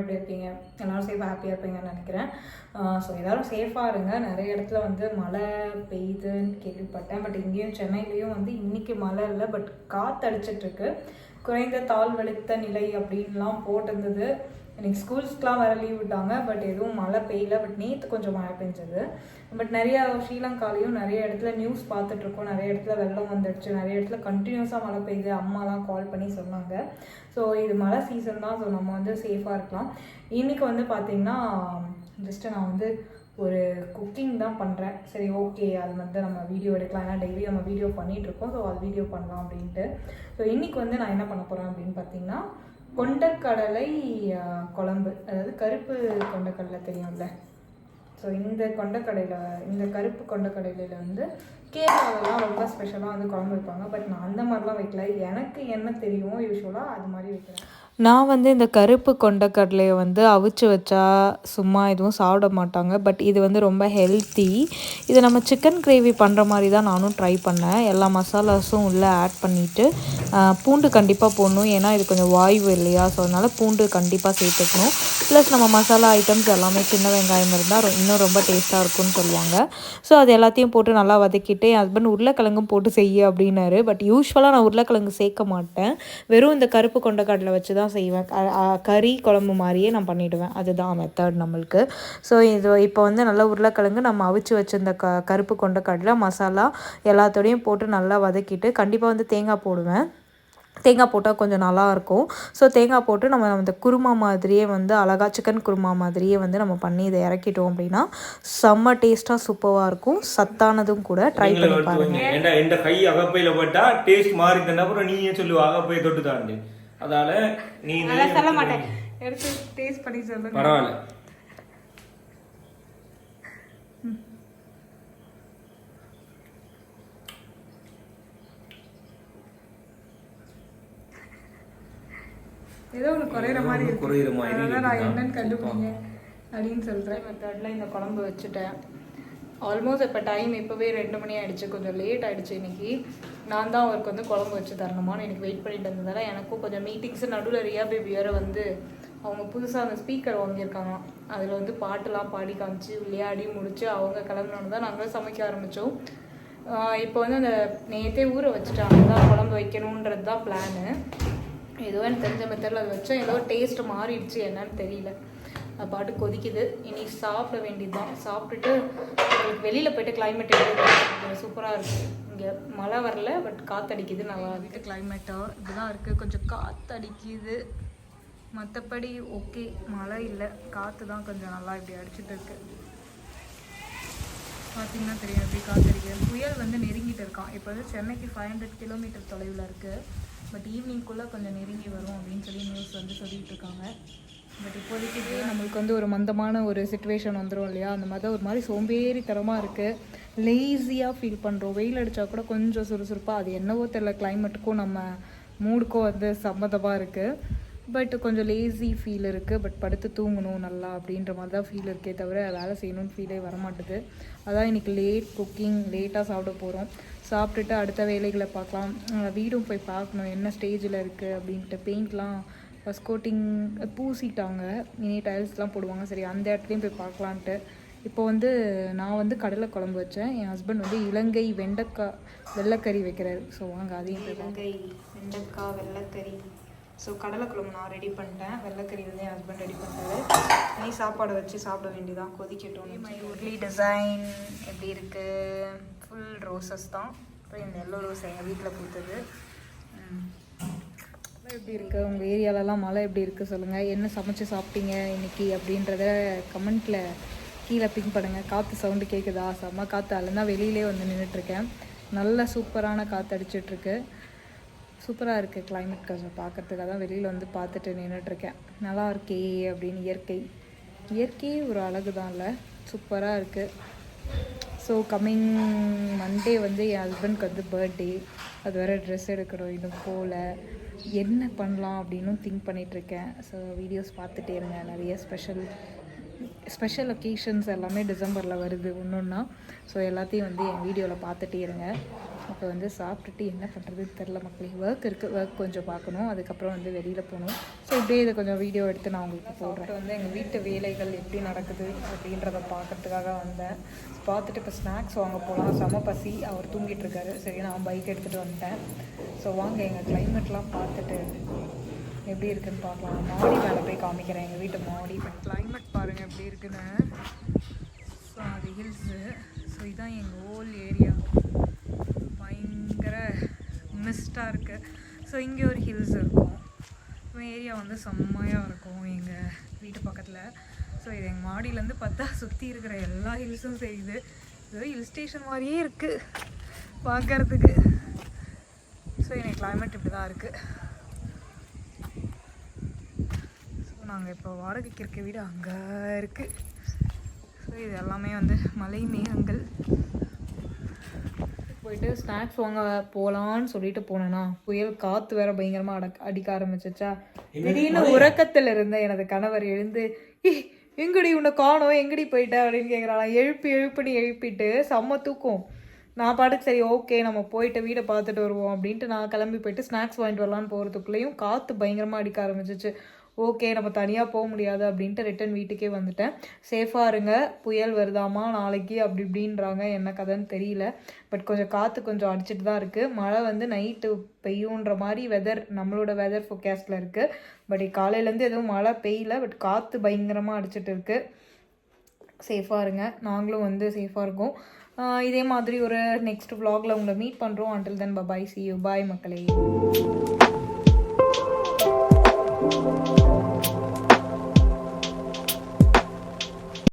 எப்படி இருப்பீங்க? எல்லாரும் சேஃபாக ஹாப்பியாக இருப்பீங்கன்னு நினைக்கிறேன். ஸோ எல்லாரும் சேஃபாக இருங்க. நிறைய இடத்துல வந்து மழை பெய்யுதுன்னு கேள்விப்பட்டேன். பட் இங்கேயும் சென்னையிலையும் வந்து இன்னைக்கு மழை இல்லை பட் காற்று அடிச்சிட்ருக்கு குறைந்த தாழ்வழுத்த நிலை அப்படின்லாம் போட்டிருந்தது. இன்றைக்கி ஸ்கூல்ஸ்க்குலாம் வேறு லீவ் விட்டாங்க பட் எதுவும் மழை பெய்யல பட் நேற்று கொஞ்சம் மழை பெஞ்சது. பட் நிறைய ஸ்ரீலங்காலையும் நிறைய இடத்துல நியூஸ் பார்த்துட்ருக்கோம். நிறைய இடத்துல வெள்ளம் வந்துடுச்சு. நிறைய இடத்துல கண்டினியூஸாக மழை பெய்யுது. அம்மாலாம் கால் பண்ணி சொன்னாங்க. ஸோ இது மழை சீசன் தான். ஸோ நம்ம வந்து சேஃபாக இருக்கலாம். இன்றைக்கி வந்து பார்த்திங்கன்னா ஜஸ்ட்டு நான் வந்து ஒரு குக்கிங் தான் பண்ணுறேன் சரி ஓகே அது வந்து நம்ம வீடியோ எடுக்கலாம். ஏன்னா டெய்லி நம்ம வீடியோ பண்ணிகிட்ருக்கோம் ஸோ அது வீடியோ பண்ணலாம் அப்படின்ட்டு. ஸோ இன்றைக்கி வந்து நான் என்ன பண்ண போகிறேன் அப்படின்னு பார்த்தீங்கன்னா கொண்டக்கடலை குழம்பு. அதாவது கருப்பு கொண்டக்கடலை தெரியும்ல. ஸோ இந்த கொண்டக்கடையில் இந்த கருப்பு கொண்டக்கடையில வந்து கேரளாலலாம் ரொம்ப ஸ்பெஷலாக வந்து குழம்பு வைப்பாங்க. பட் நான் அந்த மாதிரிலாம் வைக்கல. எனக்கு என்ன தெரியுமோ யூஸ்வலாக அது மாதிரி வைக்கிறேன். நான் வந்து இந்த கருப்பு கொண்டக்கடலையை வந்து அவிச்சு வச்சா சும்மா எதுவும் சாப்பிட மாட்டாங்க. பட் இது வந்து ரொம்ப ஹெல்த்தி இது நம்ம சிக்கன் கிரேவி பண்ணுற மாதிரி தான் நானும் ட்ரை பண்ணேன். எல்லா மசாலாஸும் உள்ளே ஆட் பண்ணிவிட்டு பூண்டு கண்டிப்பாக போடணும். ஏன்னா இது கொஞ்சம் வாய்வு இல்லையா? ஸோ அதனால் பூண்டு கண்டிப்பாக சேர்த்துக்கணும். ப்ளஸ் நம்ம மசாலா ஐட்டம்ஸ் எல்லாமே சின்ன வெங்காயம் இருந்தால் இன்னும் ரொம்ப டேஸ்ட்டாக இருக்கும்னு சொல்லுவாங்க. ஸோ அது எல்லாத்தையும் போட்டு நல்லா வதக்கிட்டு என் ஹஸ்பண்ட் உருளைக்கிழங்கும் போட்டு செய்ய அப்படின்னாரு. பட் யூஸ்வலாக நான் உருளைக்கிழங்கு சேர்க்க மாட்டேன். வெறும் இந்த கருப்பு கொண்டக்கடலை வச்சு தான் செய்வேன். க- அ, கறி குழம்பு மாதிரியே நான் பண்ணிவிடுவேன் அதுதான் மெத்தட் நம்மளுக்கு. ஸோ இது இப்போ வந்து நல்லா உருளைக்கிழங்கு நம்ம அவிச்சு வச்சிருந்த க கருப்பு கொண்டக்கடலை மசாலா எல்லாத்தோடையும் போட்டு நல்லா வதக்கிட்டு கண்டிப்பாக வந்து தேங்காய் போடுவேன். தேங்காய் போட்டால் கொஞ்சம் நல்லா இருக்கும். ஸோ தேங்காய் போட்டு நம்ம அந்த குருமா மாதிரியே வந்து அழகா சிக்கன் குருமா மாதிரியே வந்து நம்ம பண்ணி இதை இறக்கிட்டோம் அப்படின்னா செம்ம டேஸ்ட்டாக சூப்பராக இருக்கும். சத்தானதும் கூட ட்ரை நீங்களே பண்ணி பாருங்க. இந்த கை அகப்பையில பட்டா டேஸ்ட் மாறி அப்புறம் நீயே சொல்லுவ அகப்பையை தொட்டு தாண்டு அதால நீ சொல்ல மாட்டேன். எடுத்து டேஸ்ட் பண்ணி சொல்லுங்க. பரவாயில்ல. ஏதோ ஒன்று குறையிற மாதிரி இருக்கு. குறையிற மாதிரி அதனால நான். என்னன்னு கண்டுபிடிங்க அப்படின்னு சொல்கிறேன் மெத்தடில் இந்த குழம்பு வச்சுட்டேன். ஆல்மோஸ்ட் இப்போ டைம் இப்போவே ரெண்டு மணி ஆயிடுச்சு. கொஞ்சம் லேட் ஆயிடுச்சு இன்னைக்கு. நான் தான் அவருக்கு வந்து குழம்பு வச்சு தரணுமான்னு எனக்கு வெயிட் பண்ணிட்டு இருந்ததால எனக்கும் கொஞ்சம் மீட்டிங்ஸ் நடுவில் ரியா பேபி வேற வந்து அவங்க புதுசாக அந்த ஸ்பீக்கர் வாங்கியிருக்காங்க அதில் வந்து பாட்டெலாம் பாடி காமிச்சு விளையாடி முடிச்சு அவங்க கிளம்பினோன்னு தான் நாங்கள் சமைக்க ஆரம்பித்தோம் இப்போ வந்து அந்த நேற்றே ஊற வச்சுட்டாங்க. தான் குழம்பு வைக்கணுன்றது தான் பிளானு ஏதோ எனக்கு தெரிஞ்ச மெத்தடில் அதை வச்சோம் ஏதோ டேஸ்ட் மாறிடுச்சு என்னன்னு தெரியல. அது பாட்டு கொதிக்குது. இனி சாப்பிட வேண்டியது தான் சாப்பிட்டுட்டு வெளியில் போயிட்டு கிளைமேட் சூப்பராக இருக்குது இங்கே மழை வரல பட் காற்றடிக்குது நல்லா வீட்டு கிளைமேட்டாக இப்படிதான் இருக்குது கொஞ்சம் காற்றடிக்குது மற்றபடி ஓகே மழை இல்லை. காற்று தான் கொஞ்சம் நல்லா இப்படி அடிச்சிட்டு இருக்கு. பார்த்தீங்கன்னா தெரியும் எப்படி காத்தடிக்குது. புயல் வந்து நெருங்கிட்டு இருக்கான். இப்போ வந்து சென்னைக்கு ஃபைவ் ஹண்ட்ரட் கிலோமீட்டர் தொலைவில் இருக்குது பட் ஈவினிங்குள்ளே கொஞ்சம் நெருங்கி வரும் அப்படின்னு சொல்லி நியூஸ் வந்து சொல்லிட்டு இருக்காங்க. பட் இப்போதைக்கு நம்மளுக்கு வந்து ஒரு மந்தமான ஒரு சுச்சுவேஷன் வந்துடும் இல்லையா? அந்த மாதிரி தான் ஒரு மாதிரி சோம்பேறித்தனமாக இருக்குது லேசியாக ஃபீல் பண்ணுறோம் வெயில் அடித்தா கூட கொஞ்சம் சுறுசுறுப்பாக அது என்னவோ தெரில கிளைமேட்டுக்கும் நம்ம மூடுக்கும் வந்து சம்மந்தமாக இருக்குது பட் கொஞ்சம் லேசி ஃபீல் இருக்குது பட் படுத்து தூங்கணும் நல்லா அப்படின்ற மாதிரி தான் ஃபீல் இருக்கே தவிர வேலை செய்யணும்னு ஃபீலே வரமாட்டுது. அதான் இன்னைக்கு லேட் குக்கிங் லேட்டாக சாப்பிட போகிறோம் சாப்பிட்டுட்டு அடுத்த வேலைகளை பார்க்கலாம். வீடும் போய் பார்க்கணும். என்ன ஸ்டேஜில் இருக்குது அப்படின்ட்டு பெயிண்ட்லாம் ஃபஸ்ட் கோட்டிங் பூசிட்டாங்க. இனி டைல்ஸ்லாம் போடுவாங்க. சரி அந்த இடத்துலையும் போய் பார்க்கலான்ட்டு இப்போ வந்து நான் வந்து கடலை குழம்பு வச்சேன். என் ஹஸ்பண்ட் வந்து இலங்கை வெண்டைக்காய் வெள்ளைக்கறி வைக்கிறாரு. ஸோ வாங்க அதையும் இலங்கை வெண்டைக்காய் வெள்ளைக்கறி. ஸோ கடலை குழம்பு நான் ரெடி பண்ணிட்டேன். வெள்ளைக்கறி வந்து என் ஹஸ்பண்ட் ரெடி பண்ணிட்டாரு நீ சாப்பாடை வச்சு சாப்பிட வேண்டியதான் கொதிக்கட்டும் மை உட்லி டிசைன் எப்படி இருக்கு? ஃபுல் ரோசஸ் தான். அப்புறம் இந்த எல்லோ ரோஸ் எங்கள் வீட்டில் பூத்தது. மழை எப்படி இருக்குது உங்கள் ஏரியாலலாம் மழை எப்படி இருக்குது சொல்லுங்கள் என்ன சமைச்சு சாப்பிட்டீங்க இன்னைக்கு அப்படின்றத கமெண்ட்டில் கீழே பிங்க் பண்ணுங்கள் காற்று சவுண்டு கேட்குதா செம்ம காற்று அலந்தான் வெளியிலே வந்து நின்றுட்டுருக்கேன் நல்ல சூப்பரான காற்று அடிச்சிட்ருக்கு சூப்பராக இருக்குது கிளைமேட் கொஞ்சம் பார்க்கறதுக்காக தான் வெளியில் வந்து பார்த்துட்டு நின்றுட்டுருக்கேன் நல்லா இருக்கே அப்படின்னு இயற்கை. இயற்கையே ஒரு அழகு தான் இல்லை. சூப்பராக இருக்குது ஸோ கம்மிங் மண்டே வந்து என் ஹஸ்பண்ட்க்கு வந்து பர்த்டே அது வேறு ட்ரெஸ் எடுக்கணும். இன்னும் போகல என்ன பண்ணலாம் அப்படின்னும் திங்க் பண்ணிகிட்ருக்கேன் ஸோ வீடியோஸ் பார்த்துட்டே இருங்க நிறைய ஸ்பெஷல் ஸ்பெஷல் ஒகேஷன்ஸ் எல்லாமே டிசம்பரில் வருது ஒன்று ஒன்றா ஸோ எல்லாத்தையும் வந்து என் வீடியோவில் பார்த்துட்டே இருங்க. அப்போ வந்து சாப்பிட்டுட்டு என்ன பண்ணுறதுன்னு தெரில மக்களே. ஒர்க் இருக்குது ஒர்க் கொஞ்சம் பார்க்கணும். அதுக்கப்புறம் வந்து வெளியில் போகணும். ஸோ இப்படியே இதை கொஞ்சம் வீடியோ எடுத்து நான் உங்களுக்கு போடுறேன். வந்து எங்கள் வீட்டு வேலைகள் எப்படி நடக்குது அப்படின்றத பார்க்கறதுக்காக வந்தேன். பார்த்துட்டு இப்போ ஸ்நாக்ஸ் வாங்க போகலாம் செம பசி. அவர் தூங்கிட்டு இருக்காரு. சரி நான் பைக் எடுத்துகிட்டு வந்துட்டேன். ஸோ வாங்க எங்கள் கிளைமேட்லாம் பார்த்துட்டு எப்படி இருக்குன்னு பார்க்கலாம். மாடி மேலே போய் காமிக்கிறேன். எங்கள் வீட்டு மாடி. கிளைமேட் பாருங்கள் எப்படி இருக்குன்னு. ஸோ அது ஹில்ஸு ஸோ இதுதான் எங்கள் ஹோல் ஏரியா பயங்கர மிஸ்டாக இருக்குது ஸோ இங்கே ஒரு ஹில்ஸ் இருக்கும். ஏரியா வந்து செம்மையாக இருக்கும் எங்கள் வீட்டு பக்கத்தில். ஸோ இது எங்கள் மாடியிலேருந்து பார்த்தா சுற்றி இருக்கிற எல்லா ஹில்ஸும் செய்யுது. இது ஹில் ஸ்டேஷன் மாதிரியே இருக்குது பார்க்கறதுக்கு. ஸோ எனக்கு கிளைமேட் இப்படி தான் இருக்குது ஸோ நாங்கள் இப்போ வாடகைக்கு இருக்க வீடு அங்கே இருக்குது ஸோ இது எல்லாமே வந்து மலை மேகங்கள். போயிட்டு ஸ்நாக்ஸ் வாங்க போகலான்னு சொல்லிட்டு போனேன்னா புயல் காற்று வேற பயங்கரமாக அடக்க அடிக்க ஆரம்பிச்சிச்சா திடீர்னு உறக்கத்தில் இருந்த எனது கணவர் எழுந்து "ஏய், எங்கடி உன்னை காணோம்? எங்கடி போயிட்ட? அப்படின்னு கேட்குறாளா எழுப்பி எழுப்பின்னு எழுப்பிட்டு செம்ம தூக்கம். நான் பாட்டுக்கு சரி ஓகே நம்ம போயிட்டு வீடை பார்த்துட்டு வருவோம். அப்படின்ட்டு நான் கிளம்பி போயிட்டு ஸ்நாக்ஸ் வாங்கிட்டு வரலான்னு போகிறதுக்குள்ளேயும் காற்று பயங்கரமாக அடிக்க ஆரம்பிச்சிச்சு ஓகே நம்ம தனியாக போக முடியாது அப்படின்ட்டு ரிட்டன் வீட்டுக்கே வந்துட்டேன். சேஃபாக இருங்க புயல் வருதாமா நாளைக்கு அப்படி இப்படின்றாங்க என்ன கதைன்னு தெரியல. பட் கொஞ்சம் காற்று கொஞ்சம் அடிச்சிட்டு தான் இருக்குது மழை வந்து நைட்டு பெய்யுன்ற மாதிரி வெதர் நம்மளோட வெதர் ஃபோர்காஸ்டில் இருக்குது பட் காலையிலேருந்து எதுவும் மழை பெய்யல பட் காற்று பயங்கரமாக அடிச்சிட்டு இருக்குது சேஃபாக இருங்க நாங்களும் வந்து சேஃபாக இருக்கோம். இதே மாதிரி ஒரு நெக்ஸ்ட் வ்ளாகில் உங்களை மீட் பண்ணுறோம் until then bye bye see you bye மக்களே. Música